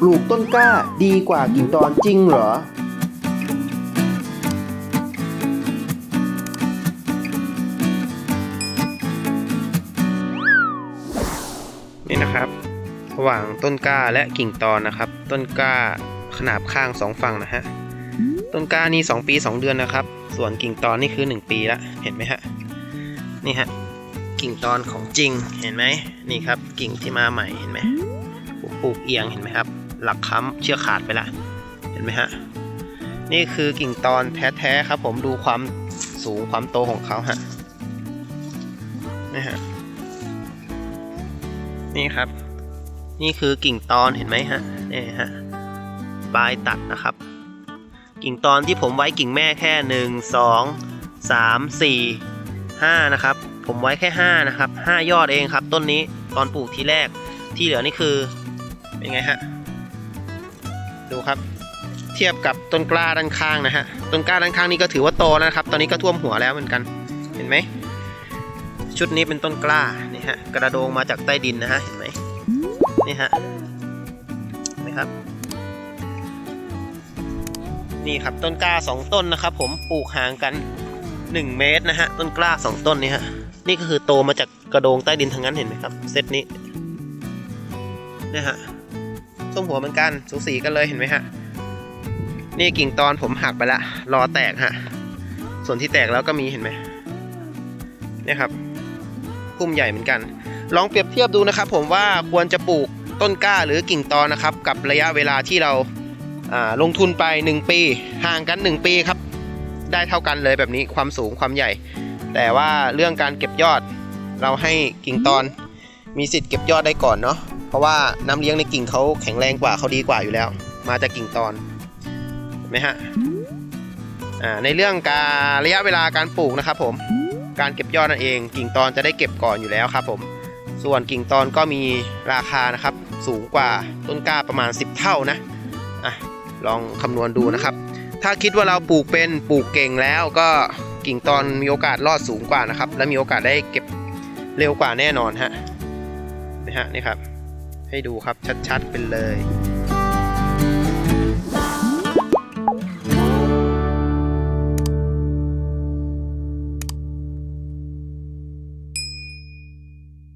ปลูกต้นกล้าดีกว่ากิ่งตอนจริงเหรอ นี่นะครับ ระหว่างต้นกล้าและกิ่งตอนนะครับ ต้นกล้าขนาบข้างสองฝั่งนะฮะ ต้นกล้านี่2ปี2เดือนนะครับ ส่วนกิ่งตอนนี่คือ1ปีละ เห็นไหมฮะ นี่ฮะ กิ่งตอนของจริง เห็นไหม นี่ครับ กิ่งที่มาใหม่ เห็นไหมปลูกปลูกเอียงเห็นไหมครับ หลักค้ำเชือกขาดไปละเห็นไหมฮะนี่คือกิ่งตอนแท้ๆครับผมดูความสูงความโตของเขาฮะนี่ฮะนี่ครับ นี่คือกิ่งตอนเห็นไหมฮะนี่ฮะปลายตัดนะครับ กิ่งตอนที่ผมไว้กิ่งแม่แค่หนึ่งสองสามสี่ห้านะครับ ผมไว้แค่ห้านะครับห้ายอดเองครับ ต้นนี้ตอนปลูกทีแรกที่เหลือนี่คือเป็นไงฮะ ดูครับ เทียบกับต้นกล้าด้านข้างนะฮะต้นกล้าด้านข้างนี่ก็ถือว่าโตแล้วครับ ตอนนี้ก็ท่วมหัวแล้วเหมือนกันเห็นไหมชุดนี้เป็นต้นกล้านี่ฮะกระโดงมาจากใต้ดินนะฮะเห็นไหมนี่ฮะเห็นไหมครับ นี่ครับต้นกล้าสองต้นนะครับ ผมปลูกห่างกัน 1 เมตรนะฮะต้นกล้าสองต้นนี้ฮะนี่ก็คือโตมาจากกระโดงใต้ดินทั้งนั้นเห็นไหมครับ เซตนี้นี่ฮะ ส้มหัวเหมือนกันสูสีกันเลยเห็นไหมฮะ นี่กิ่งตอนผมหักไปละรอแตกฮะ ส่วนที่แตกแล้วก็มีเห็นไหมเนี่ยครับพุ่มใหญ่เหมือนกัน ลองเปรียบเทียบดูนะครับ ผมว่าควรจะปลูกต้นกล้าหรือกิ่งตอนนะครับ กับระยะเวลาที่เราอ่าลงทุนไป 1 ปี ห่างกัน 1 ปีครับ ได้เท่ากันเลยแบบนี้ความสูงความใหญ่ แต่ว่าเรื่องการเก็บยอดเราให้กิ่งตอนมีสิทธิ์เก็บยอดได้ก่อนเนาะ เพราะว่าน้ำเลี้ยงในกิ่งเขาแข็งแรงกว่าเขาดีกว่าอยู่แล้ว มาจากกิ่งตอนเห็นไหมฮะในเรื่องการระยะเวลาการปลูกนะครับผมการเก็บยอดนั่นเอง กิ่งตอนจะได้เก็บก่อนอยู่แล้วครับผมส่วนกิ่งตอนก็มีราคานะครับสูงกว่าต้นกล้าประมาณ 10 เท่านะอะลองคำนวณดูนะครับ ถ้าคิดว่าเราปลูกเป็นปลูกเก่งแล้วก็กิ่งตอนมีโอกาสรอดสูงกว่านะครับ และมีโอกาสได้เก็บเร็วกว่าแน่นอนฮะนะฮะนี่ครับ ให้ดูครับชัดๆเป็นเลย